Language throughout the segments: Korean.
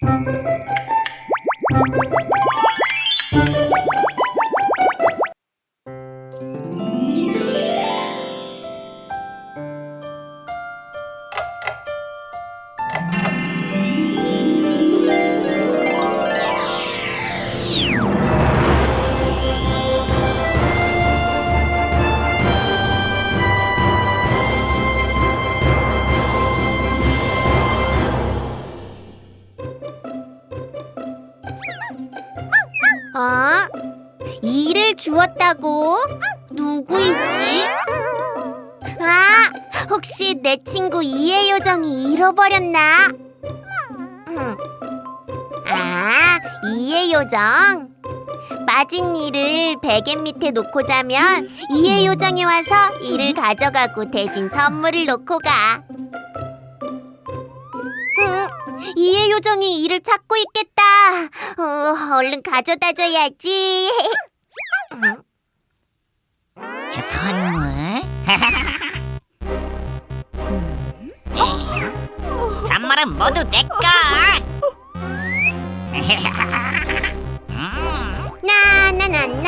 어? 일을 주었다고? 누구이지? 아, 혹시 내 친구 이해 요정이 잃어버렸나? 음. 아, 이해 요정. 빠진 일을 베개 밑에 놓고 자면 이해 요정이 와서 이를 가져가고 대신 선물을 놓고 가. 응, 이해 요정이 이를 찾고 있겠다. 어, 얼른 가져다 줘야지. 응. 선물? 선물은 모두 내 거. 음, 나나나나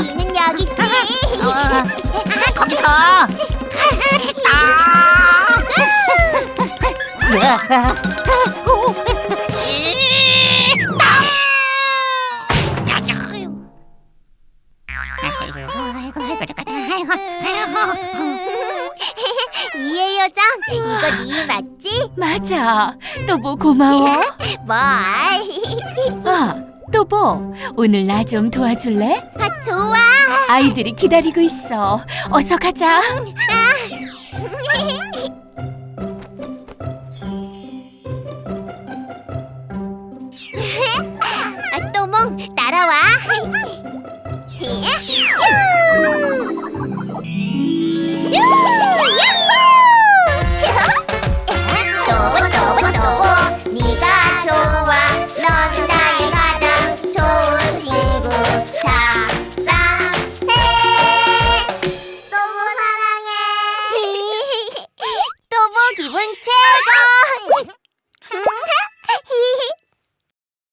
이는 여기 있지. 거기서 이해 요정, 이거 네 맞지? 맞아. 또보 고마워. 뭘? 아, 또보 오늘 나 좀 도와줄래? 아, 좋아. 아이들이 기다리고 있어. 어서 가자. 아, 또몽 따라와.